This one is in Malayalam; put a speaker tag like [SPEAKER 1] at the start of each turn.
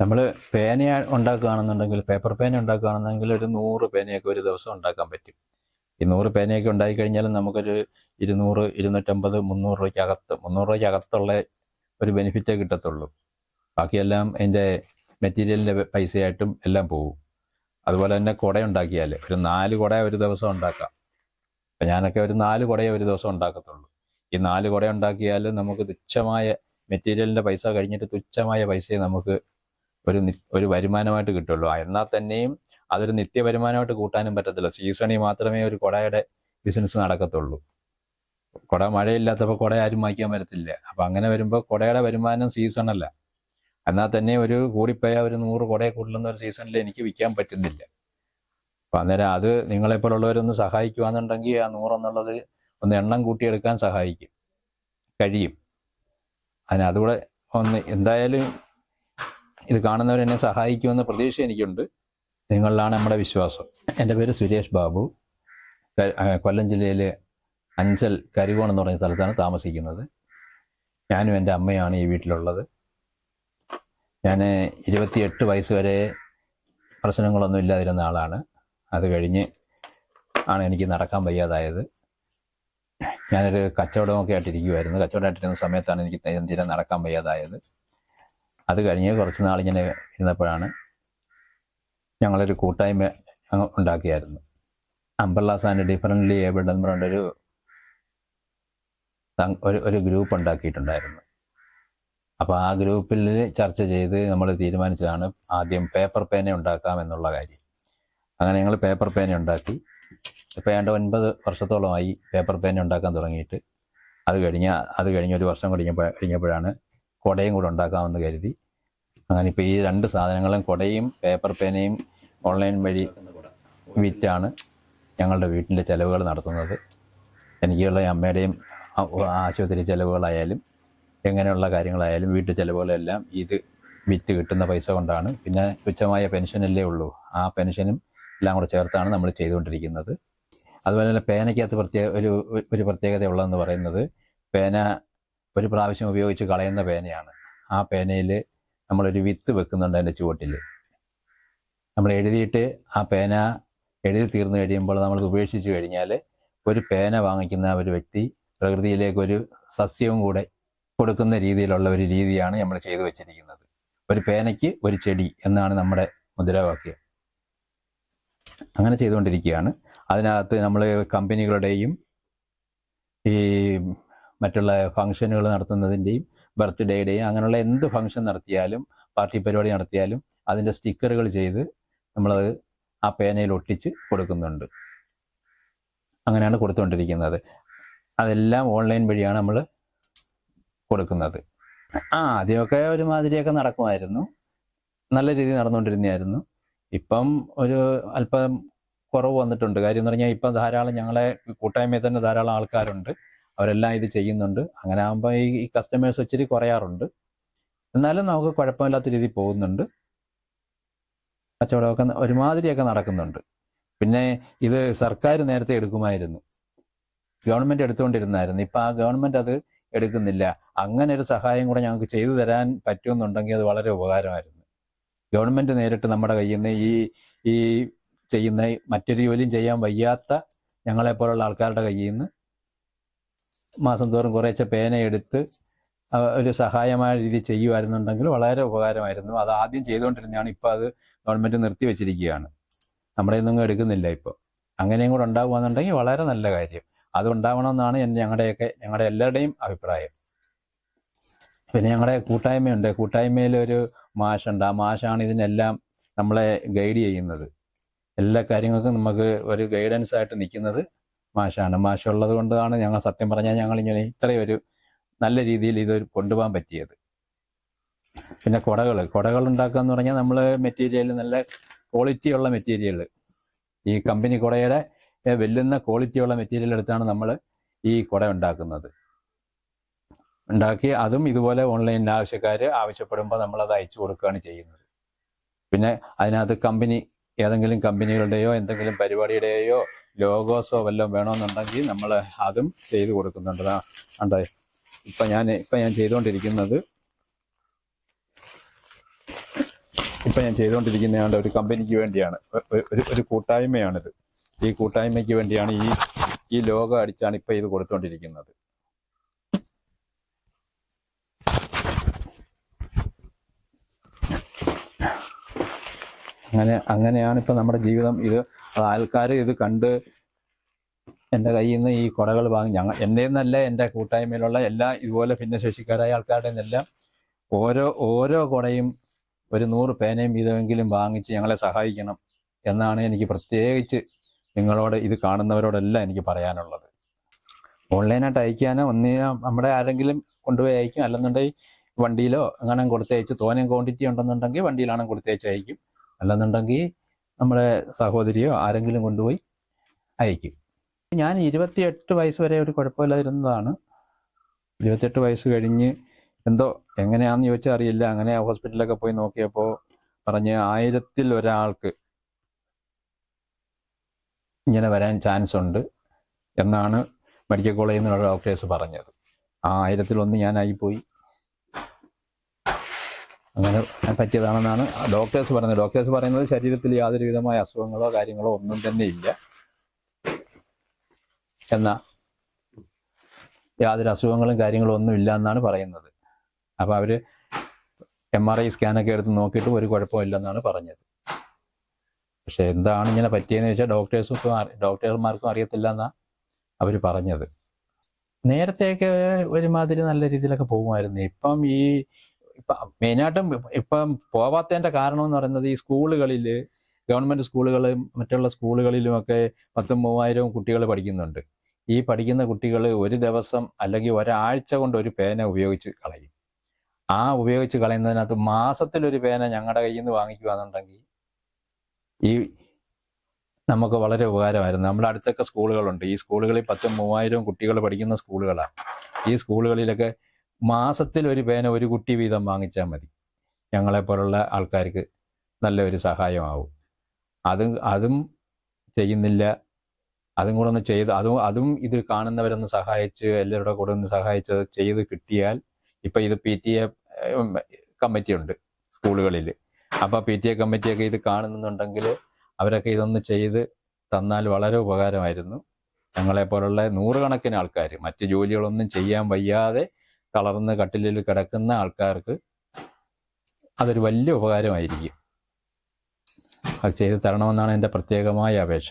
[SPEAKER 1] നമ്മൾ പേന ഉണ്ടാക്കുകയാണെന്നുണ്ടെങ്കിൽ പേപ്പർ പേന ഉണ്ടാക്കുകയാണെന്നുണ്ടെങ്കിൽ ഒരു നൂറ് പേനയൊക്കെ ഒരു ദിവസം ഉണ്ടാക്കാൻ പറ്റും. ഈ നൂറ് പേനയൊക്കെ ഉണ്ടായി കഴിഞ്ഞാലും നമുക്കൊരു ഇരുന്നൂറ് ഇരുന്നൂറ്റമ്പത് മുന്നൂറ് രൂപയ്ക്ക് അകത്ത് മുന്നൂറ് രൂപയ്ക്ക് അകത്തുള്ള ഒരു ബെനിഫിറ്റേ കിട്ടത്തുള്ളൂ. ബാക്കിയെല്ലാം അതിന്റെ മെറ്റീരിയലിന്റെ പൈസയായിട്ടും എല്ലാം പോകും അതുപോലെ തന്നെ കുട ഉണ്ടാക്കിയാൽ ഒരു നാല് കുട ഒരു ദിവസം ഉണ്ടാക്കാം. അപ്പം ഞാനൊക്കെ ഒരു നാല് കുടയെ ഒരു ദിവസം ഉണ്ടാക്കത്തുള്ളൂ. ഈ നാല് കുട ഉണ്ടാക്കിയാൽ നമുക്ക് തുച്ഛമായ മെറ്റീരിയലിന്റെ പൈസ കഴിഞ്ഞിട്ട് തുച്ഛമായ പൈസയെ നമുക്ക് ഒരു ഒരു വരുമാനമായിട്ട് കിട്ടുള്ളൂ. എന്നാൽ തന്നെയും അതൊരു നിത്യ വരുമാനമായിട്ട് കൂട്ടാനും പറ്റത്തില്ല. സീസണിൽ മാത്രമേ ഒരു കുടയുടെ ബിസിനസ് നടക്കത്തുള്ളൂ. കുട മഴയില്ലാത്തപ്പോൾ കുട ആരും വാങ്ങിക്കാൻ വരത്തില്ല അപ്പം അങ്ങനെ വരുമ്പോൾ കുടയുടെ വരുമാനം സീസണല്ല എന്നാൽ തന്നെ ഒരു കൂടിപ്പോയാൽ ഒരു നൂറ് കുടയെ കൂടുതലുന്ന ഒരു സീസണിൽ എനിക്ക് വിൽക്കാൻ പറ്റുന്നില്ല. അപ്പം അന്നേരം അത് നിങ്ങളെപ്പോലുള്ളവരൊന്ന് സഹായിക്കുകയെന്നുണ്ടെങ്കിൽ ആ നൂറെന്നുള്ളത് ഒന്ന് എണ്ണം കൂട്ടിയെടുക്കാൻ സഹായിക്കും. കഴിയും. അതിനതുകൂടെ ഒന്ന് എന്തായാലും ഇത് കാണുന്നവരെന്നെ സഹായിക്കുമെന്ന പ്രതീക്ഷ എനിക്കുണ്ട്. നിങ്ങളിലാണ് നമ്മുടെ വിശ്വാസം. എന്റെ പേര് സുരേഷ് ബാബു. കൊല്ലം ജില്ലയിലെ അഞ്ചൽ കരികോണം എന്ന് പറഞ്ഞ സ്ഥലത്താണ് താമസിക്കുന്നത്. ഞാനും എന്റെ അമ്മയാണ് ഈ വീട്ടിലുള്ളത്. ഞാൻ ഇരുപത്തിയെട്ട് വയസ്സ് വരെ പ്രശ്നങ്ങളൊന്നും ഇല്ലാതിരുന്ന ആളാണ്. അത് കഴിഞ്ഞ് ആണ് എനിക്ക് നടക്കാൻ വയ്യാതായത്. ഞാനൊരു കച്ചവടമൊക്കെ ആയിട്ടിരിക്കുമായിരുന്നു കച്ചവടമായിട്ടിരുന്ന സമയത്താണ് എനിക്ക് തീരെ നടക്കാൻ വയ്യാതായത്. അത് കഴിഞ്ഞ് കുറച്ച് നാളിങ്ങനെ ഇരുന്നപ്പോഴാണ് ഞങ്ങളൊരു കൂട്ടായ്മ ഉണ്ടാക്കിയായിരുന്നു. അംബർലാസ് ആൻഡ് ഡിഫറന്റ്ലി ഏബിൾഡ് എന്ന് പറഞ്ഞൊരു ഒരു ഒരു ഗ്രൂപ്പ് ഉണ്ടാക്കിയിട്ടുണ്ടായിരുന്നു. അപ്പോൾ ആ ഗ്രൂപ്പിൽ ചർച്ച ചെയ്ത് നമ്മൾ തീരുമാനിച്ചതാണ് ആദ്യം പേപ്പർ പേന ഉണ്ടാക്കാം എന്നുള്ള കാര്യം. അങ്ങനെ ഞങ്ങൾ പേപ്പർ പേന ഉണ്ടാക്കി. ഇപ്പോൾ ഏണ്ട ഒൻപത് വർഷത്തോളമായി പേപ്പർ പേന ഉണ്ടാക്കാൻ തുടങ്ങിയിട്ട്. അത് കഴിഞ്ഞ അത് കഴിഞ്ഞ ഒരു വർഷം കഴിഞ്ഞപ്പോൾ കഴിഞ്ഞപ്പോഴാണ് കുടയും കൂടെ ഉണ്ടാക്കാമെന്ന് കരുതി. അങ്ങനെ ഇപ്പോൾ ഈ രണ്ട് സാധനങ്ങളും കുടയും പേപ്പർ പേനയും ഓൺലൈൻ വഴി വിറ്റാണ് ഞങ്ങളുടെ വീട്ടിന്റെ ചിലവുകൾ നടത്തുന്നത്. എനിക്കുള്ള അമ്മയുടെയും ആശുപത്രി ചിലവുകളായാലും എങ്ങനെയുള്ള കാര്യങ്ങളായാലും വീട്ടു ചിലവുകളെല്ലാം ഇത് വിറ്റ് കിട്ടുന്ന പൈസ കൊണ്ടാണ്. പിന്നെ തുച്ഛമായ പെൻഷനല്ലേ ഉള്ളൂ. ആ പെൻഷനും എല്ലാം കൂടെ ചേർത്താണ് നമ്മൾ ചെയ്തുകൊണ്ടിരിക്കുന്നത്. അതുപോലെ തന്നെ പേനയ്ക്കകത്ത് പ്രത്യേക ഒരു ഒരു പ്രത്യേകത ഉള്ളതെന്ന് പറയുന്നത് പേന ഒരു പ്രാവശ്യം ഉപയോഗിച്ച് കളയുന്ന പേനയാണ്. ആ പേനയിൽ നമ്മളൊരു വിത്ത് വെക്കുന്നുണ്ട് അതിന്റെ ചുവട്ടിൽ നമ്മൾ എഴുതിയിട്ട് ആ പേന എഴുതി തീർന്നു കഴിയുമ്പോൾ നമ്മൾ ഉപേക്ഷിച്ച് കഴിഞ്ഞാൽ ഒരു പേന വാങ്ങിക്കുന്ന ഒരു വ്യക്തി പ്രകൃതിയിലേക്ക് ഒരു സസ്യവും കൂടെ കൊടുക്കുന്ന രീതിയിലുള്ള ഒരു രീതിയാണ് നമ്മൾ ചെയ്തു വച്ചിരിക്കുന്നത്. ഒരു പേനയ്ക്ക് ഒരു ചെടി എന്നാണ് നമ്മുടെ മുദ്രാവാക്യം. അങ്ങനെ ചെയ്തുകൊണ്ടിരിക്കുകയാണ്. അതിനകത്ത് നമ്മൾ കമ്പനികളുടെയും ഈ മറ്റുള്ള ഫംഗ്ഷനുകൾ നടത്തുന്നതിന്റെയും ബർത്ത്ഡേയുടെയും അങ്ങനെയുള്ള എന്ത് ഫംഗ്ഷൻ നടത്തിയാലും പാർട്ടി പരിപാടി നടത്തിയാലും അതിന്റെ സ്റ്റിക്കറുകൾ ചെയ്ത് നമ്മളത് ആ പേനയിൽ ഒട്ടിച്ച് കൊടുക്കുന്നുണ്ട്. അങ്ങനെയാണ് കൊടുത്തുകൊണ്ടിരിക്കുന്നത്. അതെല്ലാം ഓൺലൈൻ വഴിയാണ് നമ്മൾ കൊടുക്കുന്നത്. ആ ആദ്യമൊക്കെ ഒരുമാതിരിയൊക്കെ നടക്കുമായിരുന്നു. നല്ല രീതിയിൽ നടന്നുകൊണ്ടിരുന്നതായിരുന്നു. ഇപ്പം ഒരു അല്പം കുറവ് വന്നിട്ടുണ്ട്. കാര്യം എന്ന് പറഞ്ഞാൽ ഇപ്പം ധാരാളം ഞങ്ങളെ കൂട്ടായ്മയിൽ തന്നെ ധാരാളം ആൾക്കാരുണ്ട്. അവരെല്ലാം ഇത് ചെയ്യുന്നുണ്ട്. അങ്ങനെ ആകുമ്പോൾ ഈ ഈ കസ്റ്റമേഴ്സ് ഒച്ചിരി കുറയാറുണ്ട്. എന്നാലും നമുക്ക് കുഴപ്പമില്ലാത്ത രീതിയിൽ പോകുന്നുണ്ട്. കച്ചവടമൊക്കെ ഒരുമാതിരിയൊക്കെ നടക്കുന്നുണ്ട്. പിന്നെ ഇത് സർക്കാർ നേരത്തെ എടുക്കുമായിരുന്നു. ഗവൺമെന്റ് എടുത്തുകൊണ്ടിരുന്നായിരുന്നു. ഇപ്പം ആ ഗവൺമെന്റ് അത് എടുക്കുന്നില്ല. അങ്ങനെ ഒരു സഹായം കൂടെ ഞങ്ങൾക്ക് ചെയ്തു തരാൻ പറ്റുമെന്നുണ്ടെങ്കിൽ അത് വളരെ ഉപകാരമായിരുന്നു. ഗവൺമെന്റ് നേരിട്ട് നമ്മുടെ കയ്യിൽ നിന്ന് ഈ ഈ ചെയ്യുന്ന മറ്റൊരു ജോലിയും ചെയ്യാൻ വയ്യാത്ത ഞങ്ങളെപ്പോലുള്ള ആൾക്കാരുടെ കയ്യിൽ നിന്ന് മാസം തോറും കുറേശ്ശെ പേന എടുത്ത് ഒരു സഹായമായ രീതിയിൽ ചെയ്യുമായിരുന്നുണ്ടെങ്കിൽ വളരെ ഉപകാരമായിരുന്നു. അത് ആദ്യം ചെയ്തുകൊണ്ടിരുന്നതാണ്. ഇപ്പോൾ അത് ഗവൺമെന്റ് നിർത്തി വെച്ചിരിക്കുകയാണ്. നമ്മുടെ ഒന്നും എടുക്കുന്നില്ല ഇപ്പോൾ അങ്ങനെയും കൂടെ ഉണ്ടാകുകയെന്നുണ്ടെങ്കിൽ വളരെ നല്ല കാര്യം. അത് ഉണ്ടാവണമെന്നാണ് ഞങ്ങളുടെയൊക്കെ ഞങ്ങളുടെ എല്ലാവരുടെയും അഭിപ്രായം. പിന്നെ ഞങ്ങളുടെ കൂട്ടായ്മയുണ്ട്. കൂട്ടായ്മയിൽ ഒരു മാഷുണ്ട്. ആ മാഷാണ് ഇതിനെല്ലാം നമ്മളെ ഗൈഡ് ചെയ്യുന്നത്. എല്ലാ കാര്യങ്ങൾക്കും നമുക്ക് ഒരു ഗൈഡൻസ് ആയിട്ട് നിൽക്കുന്നത് മാഷാണ് മാഷുള്ളത് കൊണ്ടാണ് ഞങ്ങൾ സത്യം പറഞ്ഞാൽ ഞങ്ങൾ ഇങ്ങനെ ഇത്രയും ഒരു നല്ല രീതിയിൽ ഇത് കൊണ്ടുപോകാൻ പറ്റിയത്. പിന്നെ കുടകൾ കുടകൾ ഉണ്ടാക്കുക എന്ന് പറഞ്ഞാൽ നമ്മൾ മെറ്റീരിയൽ നല്ല ക്വാളിറ്റി ഉള്ള മെറ്റീരിയൽ ഈ കമ്പനി കുടയുടെ വെല്ലുന്ന ക്വാളിറ്റി ഉള്ള മെറ്റീരിയൽ എടുത്താണ് നമ്മൾ ഈ കുട ഉണ്ടാക്കുന്നത്. ഉണ്ടാക്കി അതും ഇതുപോലെ ഓൺലൈനിൽ ആവശ്യക്കാർ ആവശ്യപ്പെടുമ്പോൾ നമ്മളത് അയച്ചു കൊടുക്കുകയാണ് ചെയ്യുന്നത്. പിന്നെ അതിനകത്ത് കമ്പനി ഏതെങ്കിലും കമ്പനികളുടെയോ എന്തെങ്കിലും പരിപാടിയുടെയോ ലോഗോസോ വല്ലതും വേണമെന്നുണ്ടെങ്കിൽ നമ്മൾ അതും ചെയ്തു കൊടുക്കുന്നുണ്ട്. കണ്ടോ? ഇപ്പം ഞാൻ ഇപ്പം ഞാൻ ചെയ്തുകൊണ്ടിരിക്കുന്നത് ഇപ്പം ഞാൻ ചെയ്തുകൊണ്ടിരിക്കുന്ന ഒരു കമ്പനിക്ക് വേണ്ടിയാണ്. ഒരു ഒരു കൂട്ടായ്മയാണിത്. ഈ കൂട്ടായ്മയ്ക്ക് വേണ്ടിയാണ് ഈ ഈ ലോഗോ അടിച്ചാണ് ഇപ്പം ഇത് കൊടുത്തുകൊണ്ടിരിക്കുന്നത്. അങ്ങനെ അങ്ങനെയാണ് ഇപ്പം നമ്മുടെ ജീവിതം. ഇത് ആൾക്കാർ ഇത് കണ്ട് എന്റെ കയ്യിൽ നിന്ന് ഈ കുടകൾ വാങ്ങി ഞങ്ങൾ എന്റെ നിന്നല്ല എന്റെ കൂട്ടായ്മയിലുള്ള എല്ലാ ഇതുപോലെ ഭിന്നശേഷിക്കാരായ ആൾക്കാരുടെ നിന്നെല്ലാം ഓരോ ഓരോ കുടയും ഒരു നൂറ് പേനയും വീതമെങ്കിലും വാങ്ങിച്ച് ഞങ്ങളെ സഹായിക്കണം എന്നാണ് എനിക്ക് പ്രത്യേകിച്ച് നിങ്ങളോട് ഇത് കാണുന്നവരോടെല്ലാം എനിക്ക് പറയാനുള്ളത്. ഓൺലൈനായിട്ട് അയക്കാനോ ഒന്നേ നമ്മുടെ ആരെങ്കിലും കൊണ്ടുപോയി അയക്കും. അല്ലെന്നുണ്ടെങ്കിൽ വണ്ടിയിലോ അങ്ങനെ കൊടുത്തയച്ച് തോനെ ക്വാണ്ടിറ്റി ഉണ്ടെന്നുണ്ടെങ്കിൽ വണ്ടിയിലാണ് കൊടുത്തയച്ച് അയക്കും. അല്ലെന്നുണ്ടെങ്കിൽ നമ്മുടെ സഹോദരിയോ ആരെങ്കിലും കൊണ്ടുപോയി അയക്കും. ഞാൻ ഇരുപത്തിയെട്ട് വയസ്സ് വരെ ഒരു കുഴപ്പമില്ലാതിരുന്നതാണ്. ഇരുപത്തിയെട്ട് വയസ്സ് കഴിഞ്ഞ് എന്തോ എങ്ങനെയാണെന്ന് ചോദിച്ചാൽ അറിയില്ല. അങ്ങനെ ഹോസ്പിറ്റലിലൊക്കെ പോയി നോക്കിയപ്പോൾ പറഞ്ഞ് ആയിരത്തിൽ ഒരാൾക്ക് ഇങ്ങനെ വരാൻ ചാൻസ് ഉണ്ട് എന്നാണ് മെഡിക്കൽ കോളേജിൽ നിന്നുള്ള ഡോക്ടേഴ്സ് പറഞ്ഞത്. ആ ആയിരത്തിലൊന്ന് ഞാനായിപ്പോയി. അങ്ങനെ പറ്റിയതാണെന്നാണ് ഡോക്ടേഴ്സ് പറയുന്നത്. ഡോക്ടേഴ്സ് പറയുന്നത് ശരീരത്തിൽ യാതൊരു വിധമായ അസുഖങ്ങളോ കാര്യങ്ങളോ ഒന്നും തന്നെ ഇല്ല. എന്നാ യാതൊരു അസുഖങ്ങളും കാര്യങ്ങളും ഒന്നും ഇല്ല എന്നാണ് പറയുന്നത്. അപ്പോൾ അവർ എം ആർ ഐ സ്കാനൊക്കെ എടുത്ത് നോക്കിയിട്ട് ഒരു കുഴപ്പമില്ലെന്നാണ് പറഞ്ഞത്. പക്ഷെ എന്താണ് ഇങ്ങനെ പറ്റിയെന്ന് വെച്ചാൽ ഡോക്ടേഴ്സും ഡോക്ടർമാർക്കും അറിയത്തില്ല എന്നാണ് അവർ പറഞ്ഞത്. നേരത്തെയൊക്കെ ഒരുമാതിരി നല്ല രീതിയിലൊക്കെ പോകുമായിരുന്നു. ഇപ്പം ഈ ഇപ്പം മെയിനായിട്ടും ഇപ്പം പോവാത്തതിന്റെ കാരണം എന്ന് പറയുന്നത് ഈ സ്കൂളുകളിൽ ഗവൺമെന്റ് സ്കൂളുകളും മറ്റുള്ള സ്കൂളുകളിലുമൊക്കെ പത്തും മൂവായിരവും കുട്ടികൾ പഠിക്കുന്നുണ്ട്. ഈ പഠിക്കുന്ന കുട്ടികൾ ഒരു ദിവസം അല്ലെങ്കിൽ ഒരാഴ്ച കൊണ്ട് ഒരു പേന ഉപയോഗിച്ച് കളയും. ആ ഉപയോഗിച്ച് കളയുന്നതിനകത്ത് മാസത്തിലൊരു പേന ഞങ്ങളുടെ കയ്യിൽ നിന്ന് വാങ്ങിക്കുകയാണെന്നുണ്ടെങ്കിൽ ഈ നമുക്ക് വളരെ ഉപകാരമായിരുന്നു. നമ്മുടെ അടുത്തൊക്കെ സ്കൂളുകളുണ്ട്. ഈ സ്കൂളുകളിൽ പത്തും മൂവായിരവും കുട്ടികൾ പഠിക്കുന്ന സ്കൂളുകളാണ്. ഈ സ്കൂളുകളിലൊക്കെ മാസത്തിൽ ഒരു പേന ഒരു കുട്ടി വീതം വാങ്ങിച്ചാൽ മതി. ഞങ്ങളെപ്പോലുള്ള ആൾക്കാർക്ക് നല്ലൊരു സഹായമാവും. അതും അതും ചെയ്യുന്നില്ല. അതും കൂടെ ഒന്ന് ചെയ്ത് അതും അതും ഇത് കാണുന്നവരൊന്ന് സഹായിച്ച് എല്ലാവരുടെ കൂടെ ഒന്ന് സഹായിച്ച് ചെയ്ത് കിട്ടിയാൽ ഇപ്പം ഇത് പി ടി എ കമ്മിറ്റി ഉണ്ട് സ്കൂളുകളിൽ. അപ്പോൾ പി ടി എ കമ്മിറ്റിയൊക്കെ ഇത് കാണുന്നുണ്ടെങ്കിൽ അവരൊക്കെ ഇതൊന്ന് ചെയ്ത് തന്നാൽ വളരെ ഉപകാരമായിരുന്നു. ഞങ്ങളെപ്പോലുള്ള നൂറുകണക്കിന് ആൾക്കാർ മറ്റ് ജോലികളൊന്നും ചെയ്യാൻ വയ്യാതെ തളർന്ന് കട്ടിലിൽ കിടക്കുന്ന ആൾക്കാർക്ക് അതൊരു വലിയ ഉപകാരമായിരിക്കും. അത് ചെയ്ത് തരണമെന്നാണ് എന്റെ പ്രത്യേകമായ അപേക്ഷ.